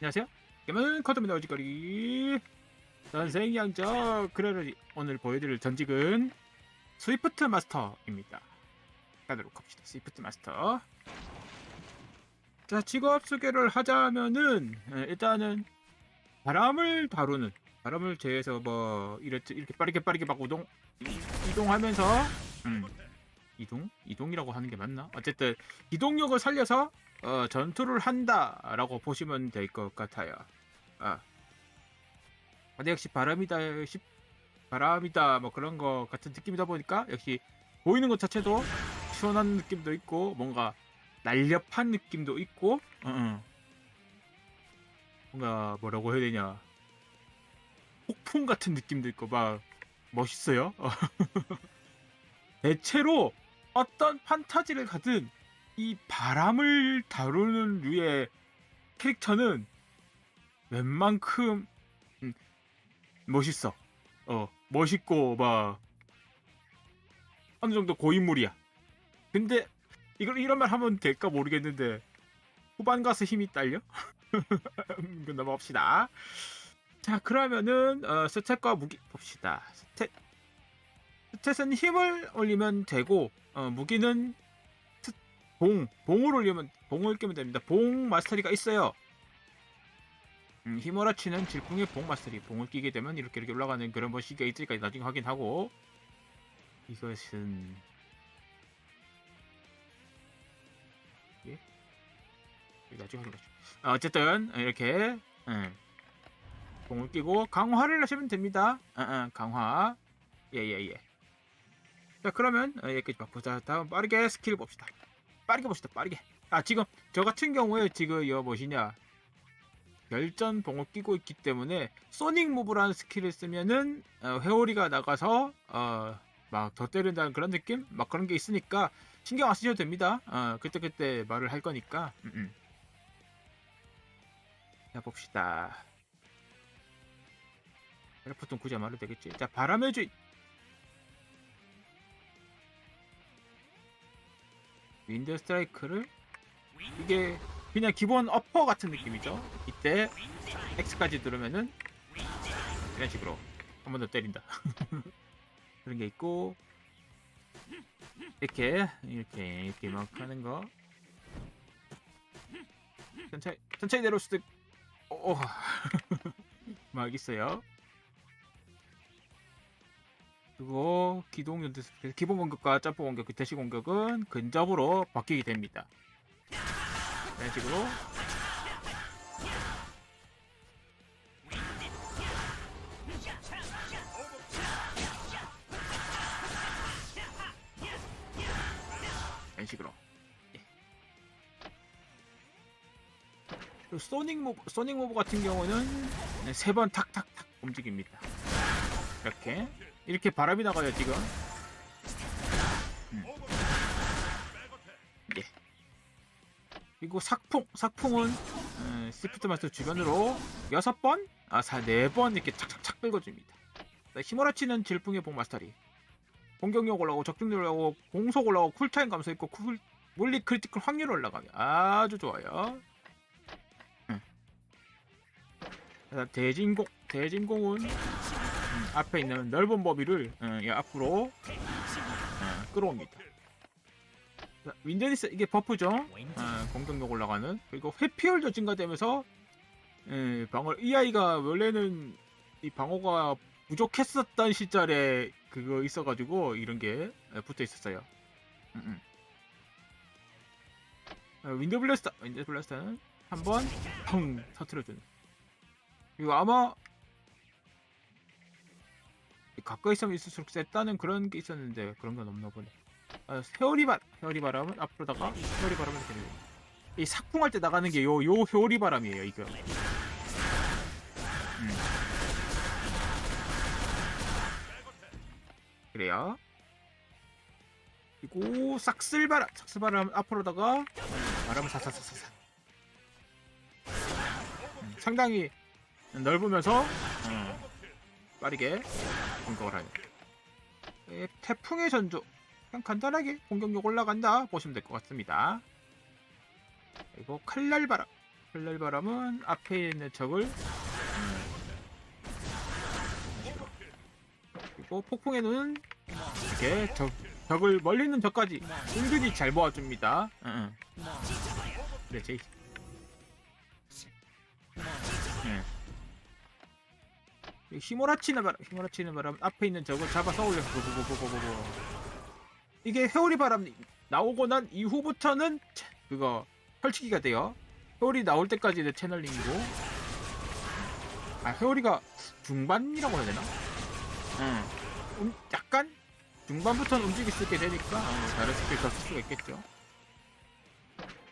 안녕하세요. 게임은 컷입니다. 어지거리 선생양적 그래를 오늘 보여드릴 전직은 스위프트 마스터입니다. 가도록 합시다. 스위프트 마스터. 자, 직업 소개를 하자면은 에, 일단은 바람을 다루는 바람을 제해서 뭐 이렇게 이렇게 빠르게 빠르게 막 우동 이- 이동하면서 음, 이동 이동이라고 하는 게 맞나? 어쨌든 기동력을 살려서 어, 전투를 한다라고 보시면 될 것 같아요. 아, 근데 역시 바람이다, 시- 바람이다, 뭐 그런 거 같은 느낌이다 보니까 역시 보이는 것 자체도 시원한 느낌도 있고 뭔가 날렵한 느낌도 있고, 어, 어. 뭔가 뭐라고 해야 되냐, 폭풍 같은 느낌도 있고 막 멋있어요. 대체로 어떤 판타지를 가든 이 바람을 다루는 류의 캐릭터는 웬만큼 음, 멋있어. 어, 멋있고 막 어느 정도 고인물이야. 근데 이걸 이런 말 하면 될까 모르겠는데 후반 가서 힘이 딸려? 그 넘어갑시다. 자 그러면은 어, 스탯과 무기 봅시다. 스탯 스탯은 힘을 올리면 되고 어, 무기는 스- 봉 봉을 올리면 봉을 끼면 됩니다. 봉 마스터리가 있어요. 음, 히모라치는 질풍의 봉 마스터리 봉을 끼게 되면 이렇게 이렇게 올라가는 그런 뭐 시기가 있을까 나중에 확인하고 이것은 예? 나중에 확인하죠. 아, 어쨌든 이렇게 음, 봉을 끼고 강화를 하시면 됩니다. 아, 아, 강화 예예예. 자 그러면 어, 여기까지 봤고 자 다음 빠르게 스킬 봅시다. 빠르게 봅시다. 빠르게. 아 지금 저 같은 경우에 지금 이거 무엇이냐 결전 봉을 끼고 있기 때문에 소닉 무브라는 스킬을 쓰면은 어, 회오리가 나가서 어, 막 더 때린다는 그런 느낌 막 그런 게 있으니까 신경 안 쓰셔도 됩니다. 어, 그때 그때 말을 할 거니까. 음, 음. 자 봅시다. 텔레포트는 굳이 안 말해도 되겠지. 자 바람의 주인 윈드 스트라이크를 이게 그냥 기본 어퍼 같은 느낌이죠. 이때 X까지 누르면은 이런 식으로 한 번 더 때린다. 그런 게 있고 이렇게 이렇게 이렇게 막 하는 거 천천히 천천히 내려올 수도 있- 오, 막 있어요. 그리고 기동 연대 스킬 기본 공격과 점프 공격, 그 대시 공격은 근접으로 바뀌게 됩니다. 이런 식으로 이런 식으로 소닉 모브 소닉 모브 같은 경우는 세 번 탁탁탁 움직입니다. 이렇게 이렇게 바람이 나가요 지금. 음. 예. 그리고 삭풍 삭풍은 음, 시프트 마스터 주변으로 여섯 번, 아사네번 이렇게 착착착 긁어줍니다. 히모라치는 질풍의 봉 마스터리. 공격력 올라가고 적중률 올라가고 공속 올라가고 쿨타임 감소 있고 쿨 물리 크리티컬 확률 올라가기 아주 좋아요. 음. 대진공 대진공은 음, 앞에 있는 넓은 범위를 음, 이 앞으로 음, 끌어옵니다. 자, 윈드니스 이게 버프죠. 어, 공격력 올라가는 그리고 회피율도 증가되면서 예, 방어 이 아이가 원래는 이 방어가 부족했었던 시절에 그거 있어가지고 이런 게 예, 붙어 있었어요. 음, 음. 어, 윈드 블래스터 윈드 블래스터는 한번 펑 터트려주는. 이거 아마 가까이 있으면 있을수록 셌다는 그런 게 있었는데 그런 건 없나 보네. 아, 회오리 바 회오리 바람은 앞으로다가 바람을 이렇게 내려요. 이 삭풍할 때 나가는 게 요요 회오리 바람이에요 이거. 음. 그래요. 그리고 싹쓸바람 싹쓸바람 앞으로다가 바람을 사사사사사. 음, 상당히 넓으면서 어, 빠르게 공격을 하는. 예, 태풍의 전조 그냥 간단하게 공격력 올라간다 보시면 될 것 같습니다. 그리고 칼날바람 플레이 바람은 앞에 있는 적을 음. 그리고 폭풍의 눈은 이렇게 적, 적을 멀리 있는 적까지 은근히 잘 모아줍니다. 응, 응. 그래 제이. 응. 이 휘몰아치는 바람, 휘몰아치는 바람 앞에 있는 적을 잡아서 올려서 보보보보보보. 이게 회오리 바람 나오고 난 이후부터는 차- 그거 펼치기가 돼요. 회오리 나올 때까지는 채널링이고. 아 회오리가 중반이라고 해야 되나? 응. 음, 약간 중반부터는 움직일 수 있게 되니까 어, 다른 스킬 더 쓸 수가 있겠죠.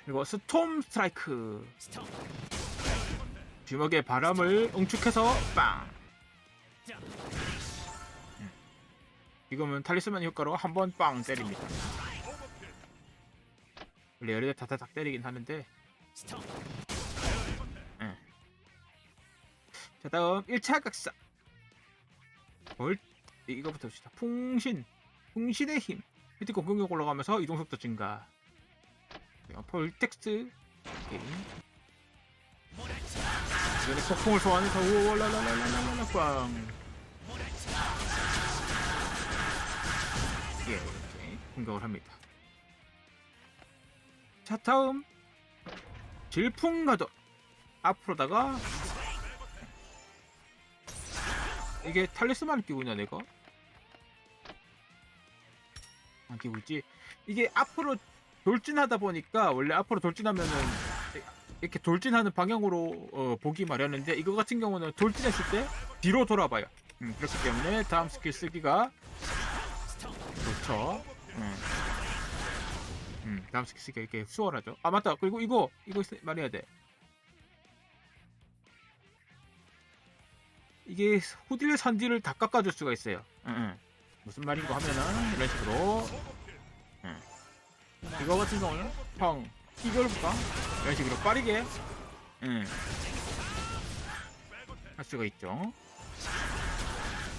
그리고 스톰 스트라이크. 주먹에 바람을 응축해서 빵. 음. 지금은 탈리스만 효과로 한 번 빵 때립니다. 열에 다다닥 때리긴 하는데. 예. 자 다음 1차 각사. 뭘 이거부터 봅시다. 풍신. 풍신의 힘. 히트 공격력 올라가면서 이동 속도 증가. 폴텍스 게임. 이번에 폭풍을 소환해서 우월라라라라라라 빵. 예, 이렇게 공격을 합니다. 자, 다음 질풍가도 앞으로다가 이게 탈리스만을 끼고 있나 내가? 안 끼고 있지? 이게 앞으로 돌진하다 보니까 원래 앞으로 돌진하면은 이렇게 돌진하는 방향으로 어, 보기 마련인데 이거 같은 경우는 돌진했을 때 뒤로 돌아봐요. 음, 그렇기 때문에 다음 스킬 쓰기가 좋죠. 음. 음, 다음 스킬 쓰기가 이렇게 수월하죠. 아 맞다. 그리고 이거 이거 쓰- 말해야 돼. 이게 후딜 산디를 다 깎아줄 수가 있어요. 응, 응. 무슨 말인가 하면은 이런 식으로 응. 이거 같은 경우는 펑 이걸 볼까? 이런 식으로 빠르게 응. 할 수가 있죠.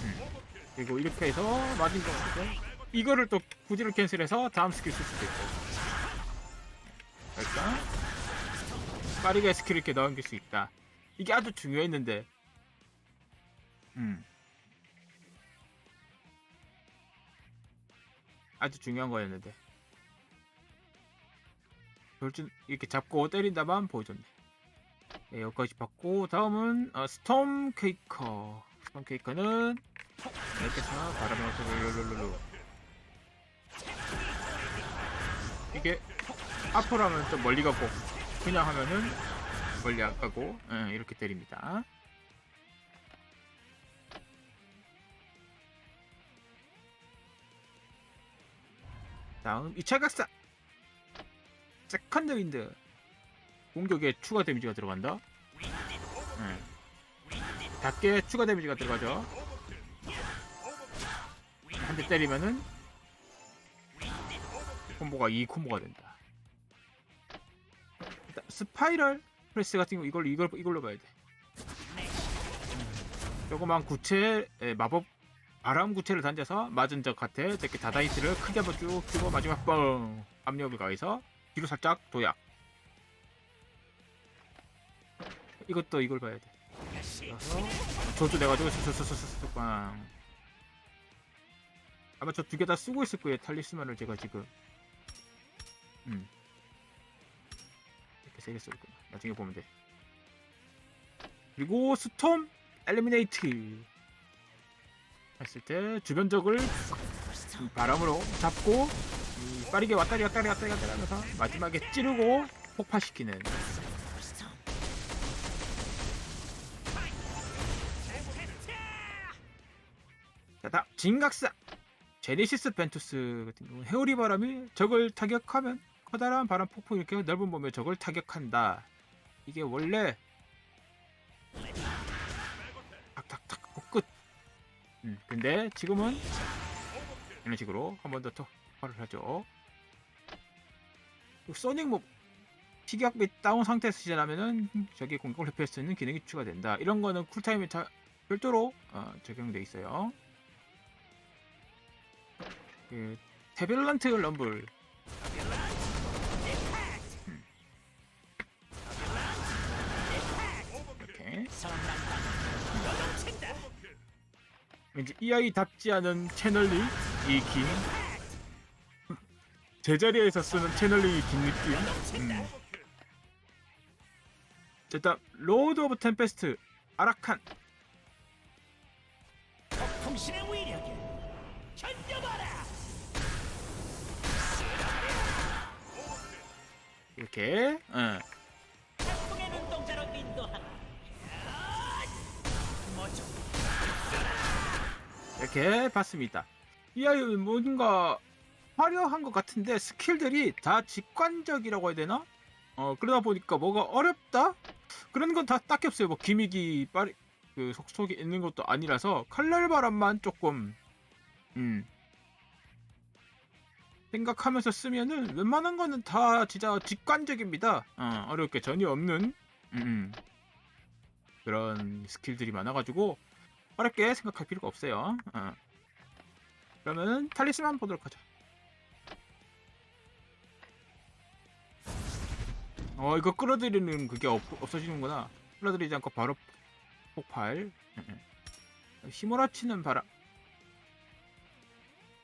응. 그리고 이렇게 해서 맞은 거 같죠? 이거를 또 후딜을 캔슬해서 다음 스킬 쓸 수도 있고. 그러니까 빠르게 스킬을 이렇게 넘길 수 있다. 이게 아주 중요했는데 음. 아주 중요한 거였는데. 돌진 이렇게 잡고 때린다만 보여줬네. 네, 여기까지 받고 다음은 어, 스톰 케이커. 스톰 케이커는 이렇게 바람에 넣어서 룰루루루. 이게 앞으로 하면 좀 멀리 가고 그냥 하면은 멀리 안 가고 예, 이렇게 때립니다. 다음 2차 각사 세컨드 윈드 공격에 추가 데미지가 들어간다. 네. 작게 추가 데미지가 들어가죠. 한 대 때리면은 콤보가 2 콤보가 된다. 스파이럴 프레스 같은 거 이걸 이걸 이걸로 봐야 돼. 음. 조그만 구체 에, 마법 바람 구체를 던져서 맞은 적한테 이렇게 다다이트를 크게 한번 쭉 치고 마지막 뻥 압력을 가해서 뒤로 살짝 도약. 이것도 이걸 봐야 돼. 저주 내가지고 스스스스스 빵. 아마 저 두 개 다 쓰고 있을 거예요. 탈리스만을 제가 지금. 음. 이렇게 세개 쓰고 있구나. 나중에 보면 돼. 그리고 스톰 엘리미네이트. 했을 때 주변 적을 이 바람으로 잡고 이 빠르게 왔다리 갔다리 왔다리 갔다리 하면서 마지막에 찌르고 폭파시키는. 자 다음 진각사. 제네시스 벤투스 같은 경우 헤오리 바람이 적을 타격하면 커다란 바람 폭풍 이렇게 넓은 범위의 적을 타격한다. 이게 원래 탁탁탁 끝. 음, 근데 지금은 이런 식으로 한 번더 특화를 하죠. 또 소닉 뭐 피격 및 다운 상태에서 시전하면은 저기 공격을 회피할 수 있는 기능이 추가된다. 이런 거는 쿨타임에 다 별도로 어, 적용돼 있어요. 그 테벨란트 럼블 음. 왠지 이 아이답지 않은 채널링 이긴 제자리에서 쓰는 채널링이 긴 느낌 음. 자, 일단 로드 오브 템페스트 아라칸 통신의 위력에 견뎌봐라. 이렇게 예. 폭풍의 눈동자로 인도하라. 뭐죠? 이렇게 봤습니다. 이 아이는 뭔가 화려한 것 같은데 스킬들이 다 직관적이라고 해야 되나? 어 그러다 보니까 뭐가 어렵다? 그런 건 다 딱히 없어요. 뭐 기믹이 빠리 그 속속이 있는 것도 아니라서 칼날 바람만 조금 음 생각하면서 쓰면은 웬만한 거는 다 진짜 직관적입니다. 어, 어려울 게 전혀 없는 음, 그런 스킬들이 많아가지고 어렵게 생각할 필요가 없어요. 어. 그러면 탈리스만 보도록 하죠. 어 이거 끌어들이는 그게 없, 없어지는구나. 끌어들이지 않고 바로 폭발. 음, 음. 휘몰아치는 바람.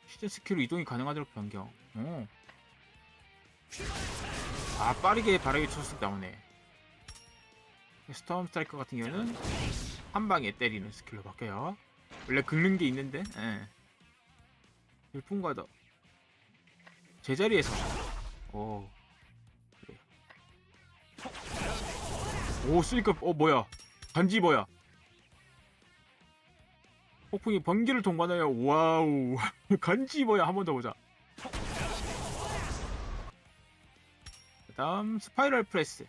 시즌 스킬로 이동이 가능하도록 변경. 오. 아 빠르게 바람이 초씩 나오네. 스톰 스트라이커 같은 경우는 한 방에 때리는 스킬로 바뀌어요. 원래 긁는 게 있는데, 예. 일품과 더 제자리에서 오 오 쓰니까 어 뭐야 반지 뭐야 폭풍이 번개를 동반하여 와우 간지 뭐야 한 번 더 보자 그 다음 스파이럴 프레스.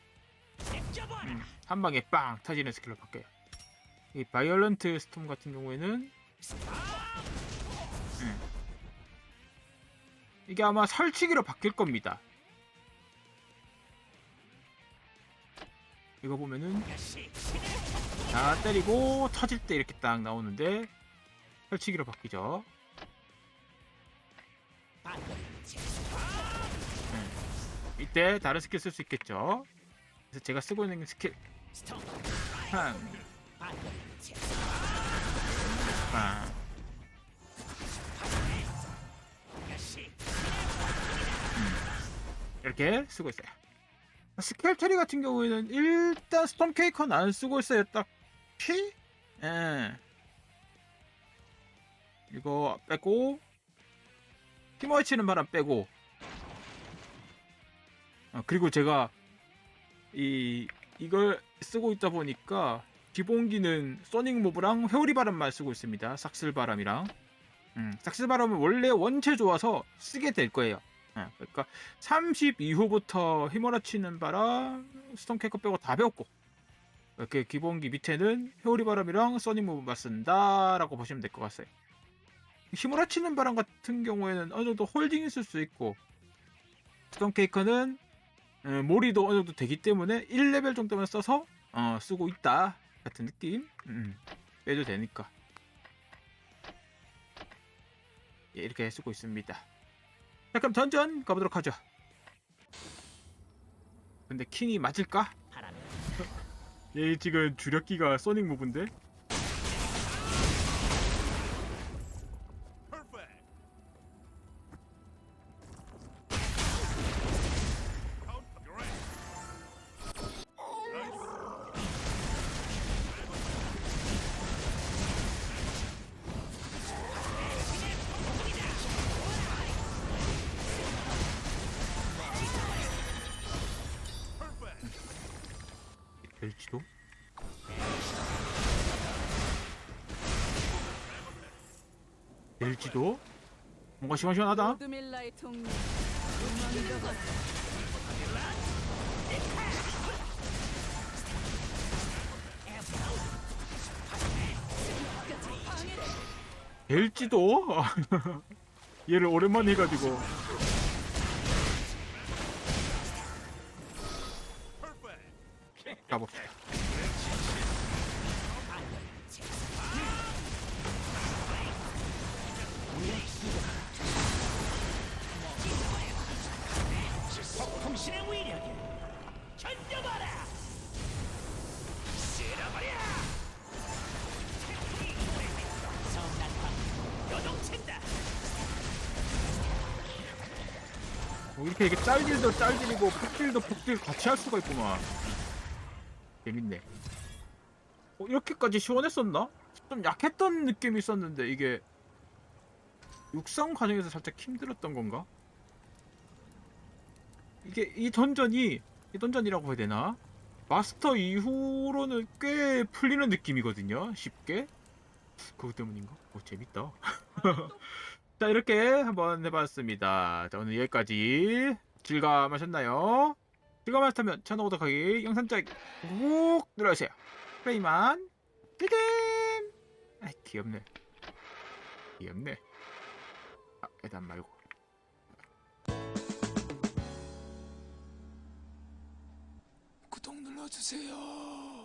음, 한 방에 빵 터지는 스킬로 바뀌어요. 이 바이올런트 스톰 같은 경우에는 음, 이게 아마 설치기로 바뀔 겁니다. 이거 보면은 시- 다 때리고 터질 때 이렇게 딱 나오는데 설치기로 바뀌죠. 음, 이때 다른 스킬 쓸 수 있겠죠. 그래서 제가 쓰고 있는 스킬. 시- 이렇게 쓰고 있어요. 스켈 처리 같은 경우에는 일단 스톰 케이커는 안 쓰고 있어요. 딱 피? 예. 이거 빼고 힘을 치는 바람 빼고 아, 그리고 제가 이 이걸 쓰고 있다 보니까 기본기는 소닉 모브랑 회오리 바람만 쓰고 있습니다. 삭슬 바람이랑 음, 삭슬 바람은 원래 원체 좋아서 쓰게 될 거예요. 예, 그러니까 30 이후부터 휘몰아치는 바람, 스톰캐커 빼고 다 배웠고 이렇게 기본기 밑에는 회오리 바람이랑 써닝 무브만 쓴다라고 보시면 될 것 같아요. 휘몰아치는 바람 같은 경우에는 어느 정도 홀딩 있을 수 있고 스톰캐커는 어, 몰이도 어느 정도 되기 때문에 1레벨 정도만 써서 어, 쓰고 있다 같은 느낌 음, 빼도 되니까 예, 이렇게 쓰고 있습니다. 자 그럼 던전 가보도록 하죠. 근데 킹이 맞을까? 얘 지금 주력기가 소닉 무브인데 될지도? 뭔가 시원시원하다. 통로 될지도? 얘를 오랜만에 해가지고 어, 이렇게 이게 짤딜도 짤딜이고 폭딜도 폭딜 같이 할 수가 있구만. 재밌네. 어, 이렇게까지 시원했었나? 좀 약했던 느낌이 있었는데 이게 육성 과정에서 살짝 힘들었던 건가? 이게 이 던전이 이 던전이라고 해야 되나? 마스터 이후로는 꽤 풀리는 느낌이거든요. 쉽게. 그것 때문인가? 오 재밌다. 자 이렇게 한번 해봤습니다. 자 오늘 여기까지 즐감하셨나요? 즐감하셨다면 채널 구독하기, 영상 짤꾹 눌러주세요. 플레이만 띠딘 아 귀엽네. 귀엽네. 아 일단 말고. 구독 눌러주세요.